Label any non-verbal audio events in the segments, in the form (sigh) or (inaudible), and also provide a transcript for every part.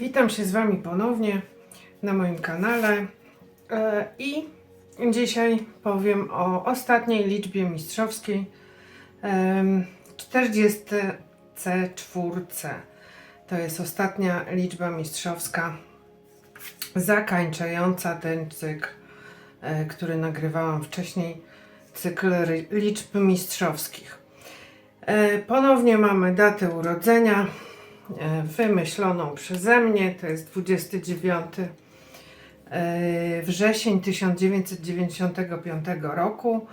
Witam się z Wami ponownie na moim kanale E, i dzisiaj powiem o ostatniej liczbie mistrzowskiej em, 44. To jest ostatnia liczba mistrzowska zakańczająca ten cykl, e, który nagrywałam wcześniej, cykl liczb mistrzowskich. E, Ponownie mamy datę urodzenia wymyśloną przeze mnie. To jest 29 e, wrzesień 1995 roku.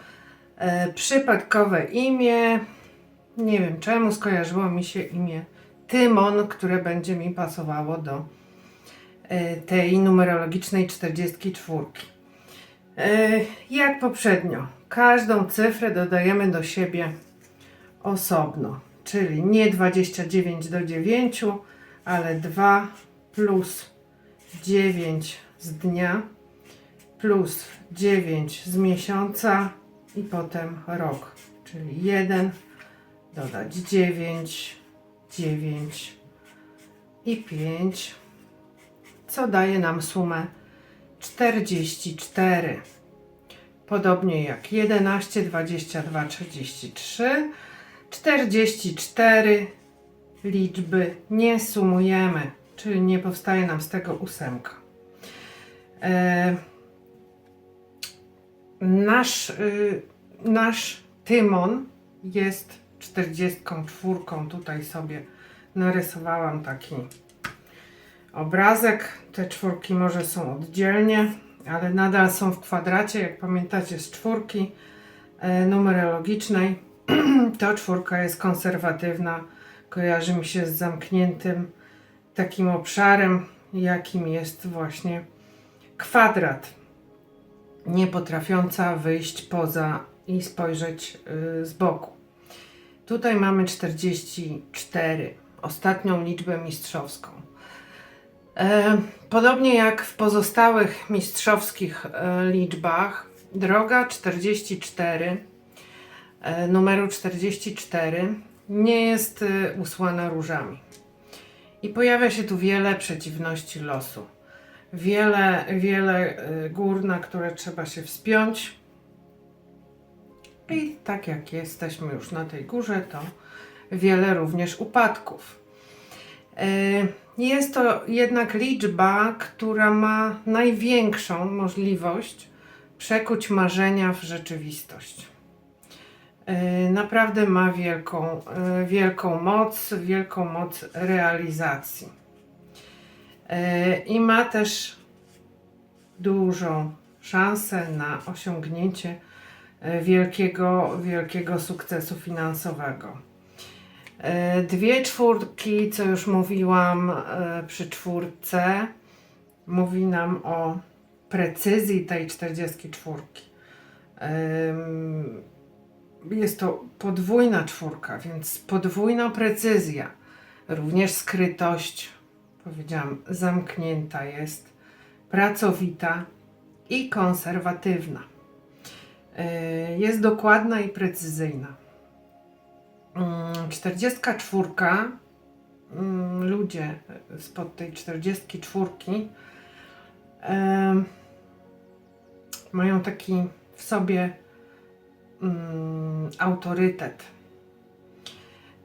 E, Przypadkowe imię. Nie wiem czemu skojarzyło mi się imię Tymon, które będzie mi pasowało do e, tej numerologicznej 44. E, Jak poprzednio, każdą cyfrę dodajemy do siebie osobno, czyli nie 29 do 9, ale 2 plus 9 z dnia plus 9 z miesiąca i potem rok, czyli 1 dodać 9, 9 i 5, co daje nam sumę 44. Podobnie jak 11, 22, 33, 44 liczby nie sumujemy, czyli nie powstaje nam z tego ósemka. E, nasz, y, nasz Tymon jest 44. Tutaj sobie narysowałam taki obrazek. Te czwórki może są oddzielnie, ale nadal są w kwadracie. Jak pamiętacie z czwórki e, numerologicznej, (clears throat) to czwórka jest konserwatywna. Kojarzy mi się z zamkniętym takim obszarem, jakim jest właśnie kwadrat. Nie potrafiąca wyjść poza i spojrzeć y, z boku. Tutaj mamy 44, ostatnią liczbę mistrzowską. E, Podobnie jak w pozostałych mistrzowskich e, liczbach, droga 44, e, numeru 44, nie jest e, usłana różami. I pojawia się tu wiele przeciwności losu. Wiele, wiele e, gór, na które trzeba się wspiąć. I tak jak jesteśmy już na tej górze, to wiele również upadków. E, Jest to jednak liczba, która ma największą możliwość przekuć marzenia w rzeczywistość. E, Naprawdę ma wielką, e, wielką moc, wielką moc realizacji. E, I ma też dużą szansę na osiągnięcie wielkiego, wielkiego sukcesu finansowego. Dwie czwórki, co już mówiłam przy czwórce, mówi nam o precyzji tej 44. Jest to podwójna czwórka, więc podwójna precyzja. Również skrytość, powiedziałam, zamknięta jest, pracowita i konserwatywna. E, Jest dokładna i precyzyjna. Mm, 44. mm, Ludzie spod tej 44 em, mają taki w sobie mm, autorytet.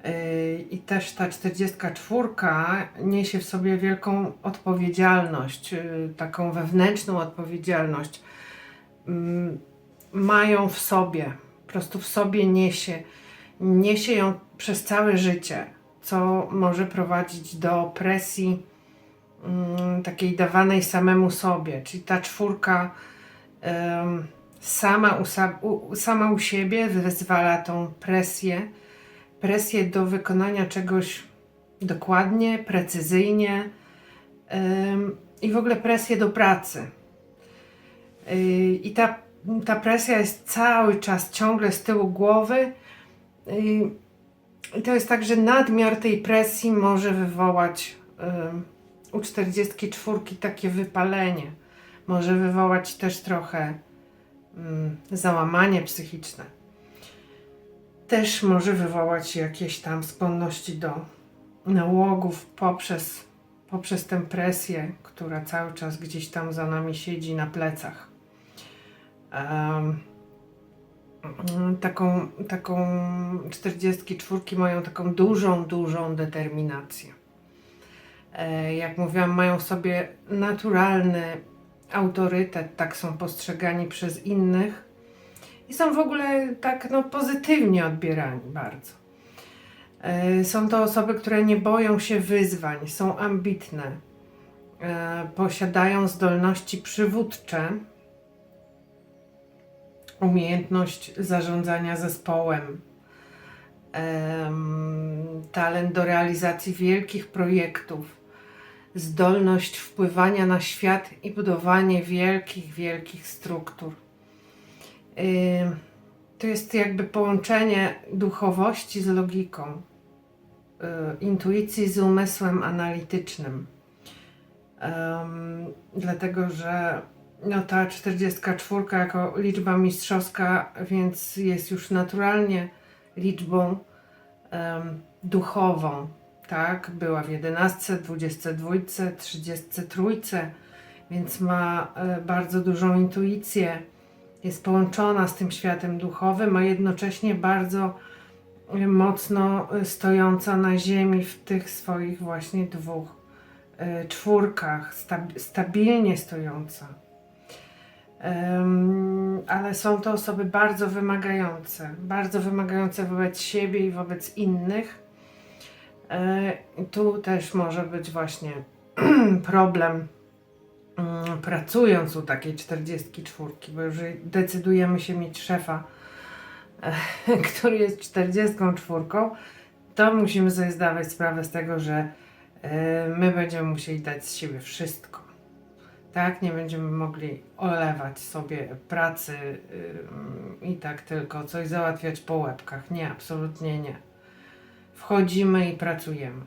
Yy, I też ta 44 niesie w sobie wielką odpowiedzialność, yy, taką wewnętrzną odpowiedzialność. Mm, Mają w sobie, po prostu w sobie niesie, niesie ją przez całe życie, co może prowadzić do presji mm, takiej dawanej samemu sobie. Czyli ta czwórka em, sama, u, sa- u, sama u siebie wyzwala tą presję, presję do wykonania czegoś dokładnie, precyzyjnie em, i w ogóle presję do pracy. Yy, I ta, ta presja jest cały czas ciągle z tyłu głowy. Yy, I to jest tak, że nadmiar tej presji może wywołać ym, u 44 takie wypalenie. Może wywołać też trochę załamanie psychiczne. Też może wywołać jakieś tam skłonności do nałogów poprzez poprzez tę presję, która cały czas gdzieś tam za nami siedzi na plecach. Mm, taką, taką 44 mają taką dużą, dużą determinację. E, Jak mówiłam, mają w sobie naturalny autorytet, tak są postrzegani przez innych i są w ogóle tak no, pozytywnie odbierani bardzo. E, Są to osoby, które nie boją się wyzwań, są ambitne, e, posiadają zdolności przywódcze, umiejętność zarządzania zespołem, em, talent do realizacji wielkich projektów, zdolność wpływania na świat i budowanie wielkich, wielkich struktur. To jest jakby połączenie duchowości z logiką, y, intuicji z umysłem analitycznym. Dlatego, że no ta 44 jako liczba mistrzowska, więc jest już naturalnie liczbą em, duchową, tak? Była w 11, 22, 33, więc ma e, bardzo dużą intuicję, jest połączona z tym światem duchowym, a jednocześnie bardzo e, mocno e, stojąca na ziemi w tych swoich właśnie dwóch czwórkach, stab- stabilnie stojąca. Ale są to osoby bardzo wymagające, bardzo wymagające wobec siebie i wobec innych. E, tu też może być właśnie (clears throat) problem mm, pracując u takiej 44, bo jeżeli decydujemy się mieć szefa, e, (laughs) który jest 44, to musimy sobie zdawać sprawę z tego, że e, my będziemy musieli dać z siebie wszystko. Tak, nie będziemy mogli olewać sobie pracy i tak tylko coś załatwiać po łebkach. Nie, absolutnie nie. Wchodzimy i pracujemy.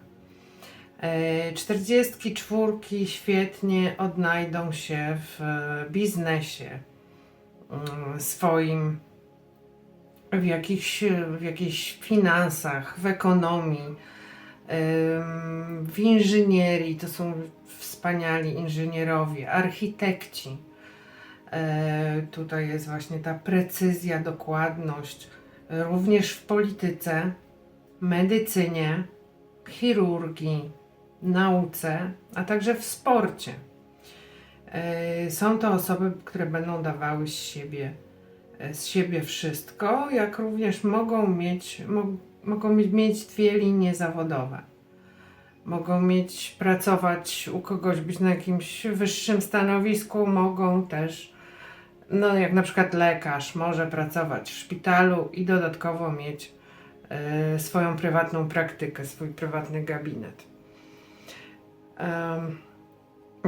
E, 44 świetnie odnajdą się w e, biznesie mm, swoim, w jakichś, w jakichś finansach, w ekonomii, w inżynierii. To są wspaniali inżynierowie, architekci. E, Tutaj jest właśnie ta precyzja, dokładność. Również w polityce, medycynie, chirurgii, nauce, a także w sporcie. E, Są to osoby, które będą dawały z siebie, e, z siebie wszystko, jak również mogą mieć, mo, mogą mieć, dwie linie zawodowe. Mogą mieć, pracować u kogoś, być na jakimś wyższym stanowisku, mogą też, no jak na przykład lekarz, może pracować w szpitalu i dodatkowo mieć swoją prywatną praktykę, swój prywatny gabinet.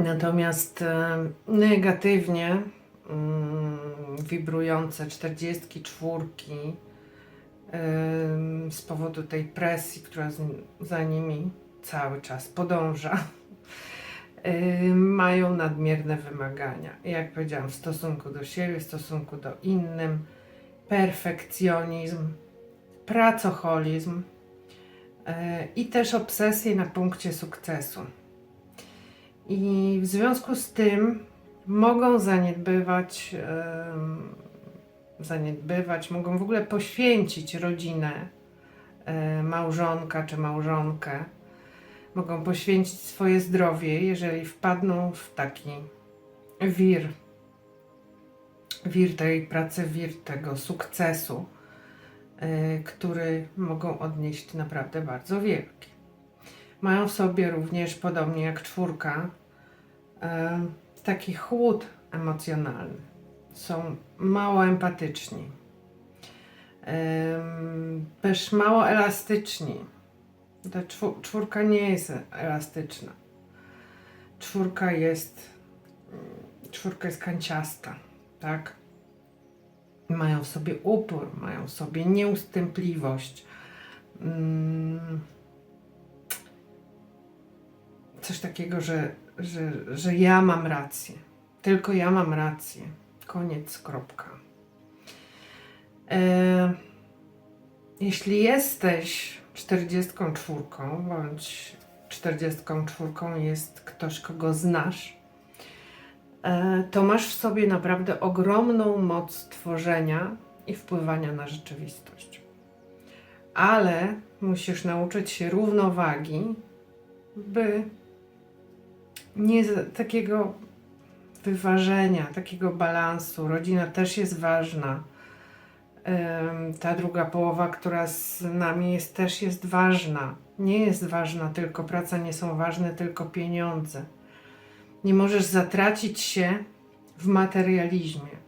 Natomiast em, negatywnie mm, wibrujące 44 em, z powodu tej presji, która za nimi cały czas podąża, em, mają nadmierne wymagania. Jak powiedziałam, w stosunku do siebie, w stosunku do innym, perfekcjonizm, pracoholizm e, i też obsesję na punkcie sukcesu. I w związku z tym mogą zaniedbywać, zaniedbywać, mogą w ogóle poświęcić rodzinę, e, małżonka czy małżonkę. Mogą poświęcić swoje zdrowie, jeżeli wpadną w taki wir, wir tej pracy, wir tego sukcesu, który mogą odnieść naprawdę bardzo wielki. Mają w sobie również, podobnie jak czwórka, e, taki chłód emocjonalny. Są mało empatyczni, em, też mało elastyczni. Ta czwórka nie jest elastyczna. Czwórka jest, czwórka jest kanciasta, tak? Mają w sobie upór, mają w sobie nieustępliwość. Mm, coś takiego, że, że, że ja mam rację. Tylko ja mam rację. Koniec, kropka. E, jeśli jesteś 44 bądź 44 jest ktoś, kogo znasz, to masz w sobie naprawdę ogromną moc tworzenia i wpływania na rzeczywistość. Ale musisz nauczyć się równowagi, by nie takiego wyważenia, takiego balansu. Rodzina też jest ważna. Ta druga połowa, która z nami jest, też jest ważna. Nie jest ważna tylko praca, nie są ważne tylko pieniądze. Nie możesz zatracić się w materializmie.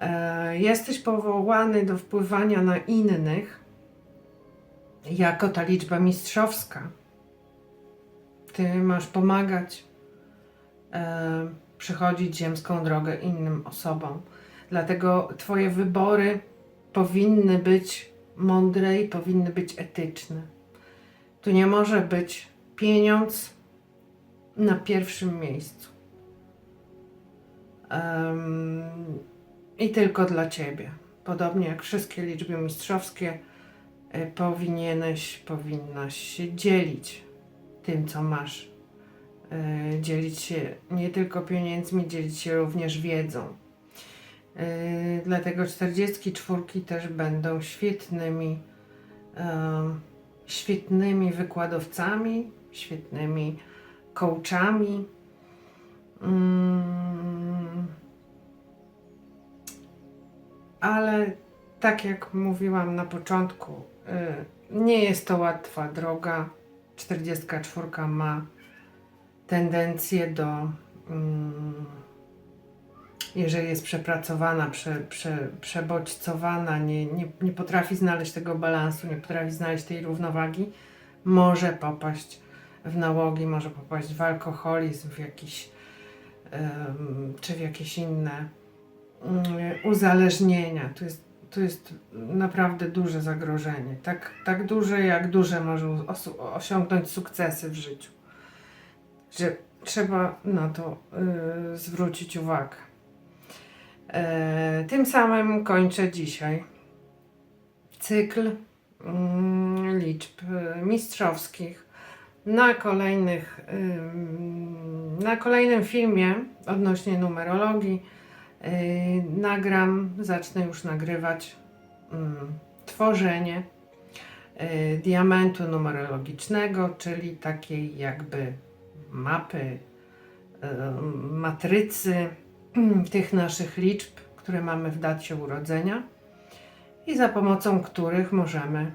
E, Jesteś powołany do wpływania na innych jako ta liczba mistrzowska. Ty masz pomagać e, przychodzić ziemską drogę innym osobom. Dlatego Twoje wybory powinny być mądre i powinny być etyczne. Tu nie może być pieniądz na pierwszym miejscu. Em, I tylko dla Ciebie. Podobnie jak wszystkie liczby mistrzowskie, e, powinieneś, powinnaś się dzielić tym, co masz. E, Dzielić się nie tylko pieniędzmi, dzielić się również wiedzą. Yy, Dlatego 44 też będą świetnymi, świetnymi wykładowcami, świetnymi coachami. Mm, Ale tak jak mówiłam na początku, y, nie jest to łatwa droga. 44 ma tendencję do mm, jeżeli jest przepracowana, prze, prze, przebodźcowana, nie, nie, nie potrafi znaleźć tego balansu, nie potrafi znaleźć tej równowagi, może popaść w nałogi, może popaść w alkoholizm, w jakiś, czy w jakieś inne mm, uzależnienia. Tu jest, tu jest naprawdę duże zagrożenie. Tak, tak duże, jak duże może osiągnąć sukcesy w życiu. Że trzeba na to y, zwrócić uwagę. E, tym samym kończę dzisiaj cykl mm, liczb y, mistrzowskich. Na kolejnych, na kolejnym filmie odnośnie numerologii y, nagram, zacznę już nagrywać tworzenie y, diamentu numerologicznego, czyli takiej jakby mapy, matrycy tych naszych liczb, które mamy w dacie urodzenia i za pomocą których możemy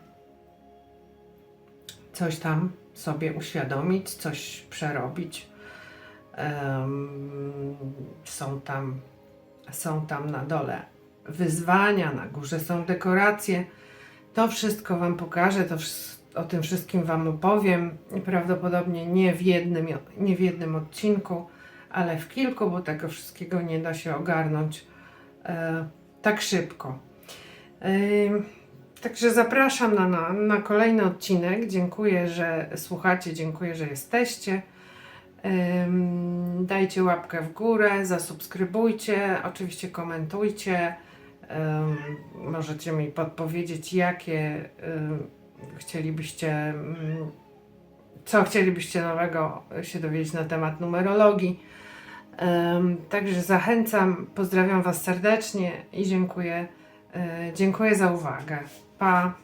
coś tam sobie uświadomić, coś przerobić. Są tam, są tam na dole wyzwania, na górze są dekoracje. To wszystko Wam pokażę, to o tym wszystkim Wam opowiem. Prawdopodobnie nie w jednym, nie w jednym odcinku, ale w kilku, bo tego wszystkiego nie da się ogarnąć e, tak szybko. Także zapraszam na, na, na kolejny odcinek. Dziękuję, że słuchacie, dziękuję, że jesteście. Ym, Dajcie łapkę w górę, zasubskrybujcie, oczywiście komentujcie. Ym, Możecie mi podpowiedzieć, jakie ym, chcielibyście, ym, co chcielibyście nowego się dowiedzieć na temat numerologii. Ym, Także zachęcam, pozdrawiam Was serdecznie i dziękuję. y, Dziękuję za uwagę. 八